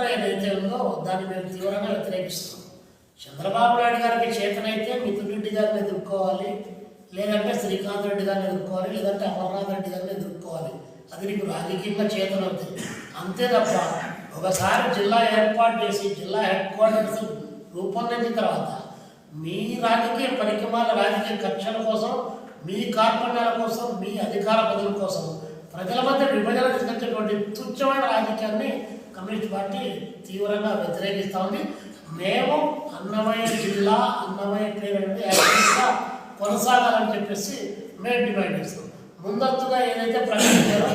రైతులు దాన్ని మేము తీవ్రంగా వ్యతిరేపిస్తాం చంద్రబాబు నాయుడు గారికి చేతనైతే మిథున్ రెడ్డి గారిని ఎదుర్కోవాలి లేదంటే శ్రీకాంత్ రెడ్డి గారిని ఎదుర్కోవాలి లేదంటే అమర్నాథ్ రెడ్డి గారిని ఎదుర్కోవాలి. అది నీకు రాజకీయంగా చేతనవుతుంది. అంతే తప్ప ఒకసారి జిల్లా ఏర్పాటు చేసి జిల్లా హెడ్ క్వార్టర్స్ రూపొందించిన తర్వాత మీ రాజకీయ పరికమాల రాజకీయ కక్షల కోసం మీ కార్పణ్యాల కోసం మీ అధికార బదుల కోసం ప్రజల మధ్య విభజన తీసుకొచ్చేటువంటి తుచ్చమైన రాజకీయాన్ని కమ్యూనిస్ట్ పార్టీ తీవ్రంగా వ్యతిరేకిస్తూ ఉంది. మేము అన్నమయ్య జిల్లా అన్నమయ్య పేరు అనేది యాక్టివ్గా కొనసాగాలని చెప్పేసి మేము డిమాండ్ చేస్తాం ముందస్తుగా ఏదైతే ప్రకటించారో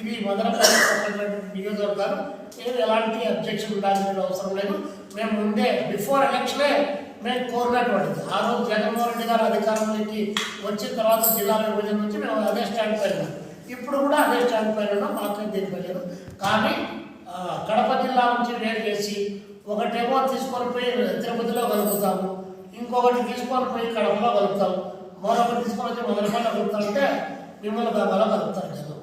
ఇది మొదలపల్లి నియోజకవర్గాలు ఏది ఎలాంటి అబ్జెక్షన్ ఉండాల్సిన అవసరం లేదు. మేము ముందే బిఫోర్ ఎలక్షనే మేము కోరినటువంటిది. ఆ రోజు జగన్మోహన్ రెడ్డి గారు అధికారంలోకి వచ్చిన తర్వాత జిల్లా విభజన నుంచి మేము అదే స్టాండ్ పైన ఇప్పుడు కూడా అదే స్టాండ్ పైన మాకు దీనిపై లేదు కానీ కడప జిల్లా నుంచి వేరు చేసి ఒకటేమో తీసుకొని పోయి తిరుపతిలో కలుపుతాము. ఇంకొకటి తీసుకొని పోయి కడపలో కలుపుతాము. మరొకటి తీసుకొని వచ్చి మొదలపల్లి కలుపుతామంటే మిమ్మల్ని గంగలో కలుపుతారు నేను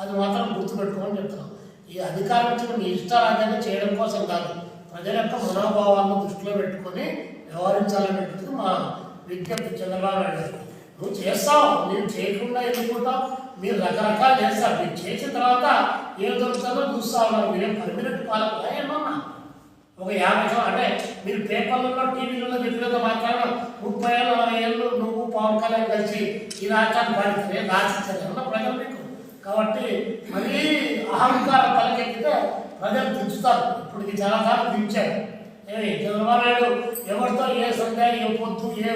అది మాత్రం గుర్తుపెట్టుకోమని చెప్తాను ఈ అధికారం ఇచ్చిన మీ ఇష్టారాజ్యాన్ని చేయడం కోసం కాదు ప్రజల యొక్క మనోభావాలను దృష్టిలో పెట్టుకొని వ్యవహరించాలనేటువంటిది మా విజ్ఞప్తి చంద్రబాబు నాయుడు నువ్వు చేస్తావు నేను చేయకుండా ఎన్నుకుంటావు మీరు రకరకాలు చేస్తారు మీరు చేసిన తర్వాత ఏం దొరుకుతుందో చూస్తా ఉన్నారు మీరేం పర్మినెంట్ పాలకులా. ఏమన్నా ఒక యాభై అంటే మీరు పేపర్లలో టీవీలలో చెప్పినంత మాట్లాడడం ముప్పై ఏళ్ళు అరవై ఏళ్ళు నువ్వు పవన్ కళ్యాణ్ కలిసి ఈ రాష్ట్రాన్ని పాలిస్తే రాసిస్తారు ప్రజలు మీకు. కాబట్టి మరీ అహంకారం తలకెక్కితే ప్రజలు దించుతారు. ఇప్పుడు ఇది చాలాసార్లు దించారు. ఏమి చంద్రబాబు నాయుడు ఎవరితో ఏ సందేహం ఏ పొద్దు ఏ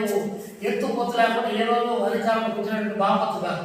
ఎత్తు పొత్తు లేకుండా ఏ రోజు అధికారంలోకి వచ్చినటువంటి బాపత్తు కాదు